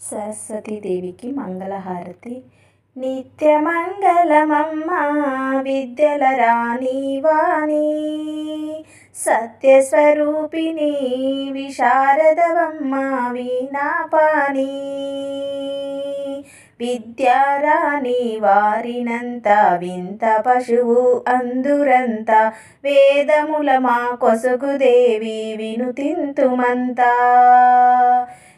సరస్వతీదేవికి మంగళహారతి. నిత్యమంగళమమ్మ విద్యల రాణి వాణి సత్యస్వరూపిణి విశారదవమ్మ వీణాపాణి. విద్యారాణి వారినంత వింత పశువు అందురంత. వేదముల మా కొసుగుదేవి వినుతింతుమంతా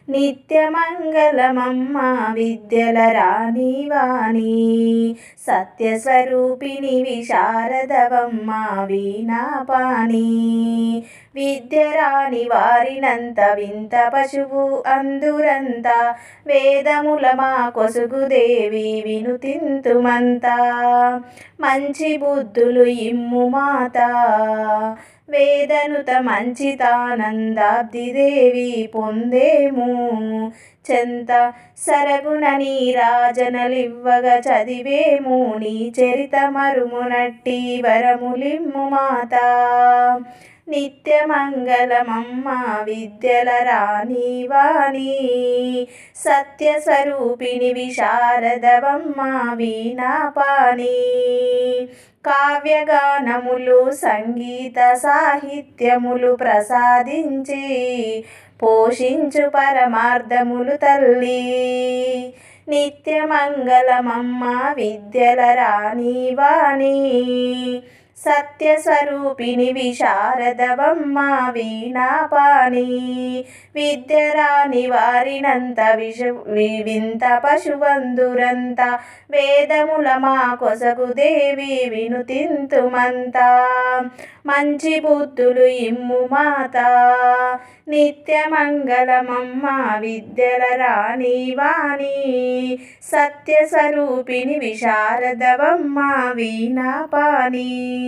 నిత్యమంగళమమ్మ విద్యల రాణి వాణి సత్యస్వరూపిణి విశారదవమ్మ వీణాపాణి. విద్యరాని వారినంత వింత పశువు అందురంత. వేదముల మా కొసుగుదేవి వినుతింతుమంతా మంచి బుద్ధులు ఇమ్ము మాత. వేదనుత మంచితానందాబ్దిదేవి పొందేము. చెంత సరగుణ నీ రాజనలివ్వగా చదివేము. నీ చరిత మరుమునట్టి వరములిమ్ము మాత. నిత్యమంగళమమ్మ విద్యల రాణి వాణి సత్యస్వరూపిణి విశారదవమ్మ వీణాపాణి. కావ్యగానములు సంగీత సాహిత్యములు ప్రసాదించి పోషించు పరమార్థములు తల్లి. నిత్యమంగళమమ్మ విద్యల రాణి వాణి సత్యస్వరూపిణి విశారదవమ్మ వీణాపాణి. విద్యరాని వారినంత విష వింత పశువందురంత. వేదముల మా కొసగు దేవి వినుతింతుమంత. మంచి బుద్ధులు ఇమ్ము మాత. నిత్యమంగళమమ్మ విద్యల రాణి వాణి. సత్యస్వరూపిణి విశారదవమ్మ వీణాపాణి.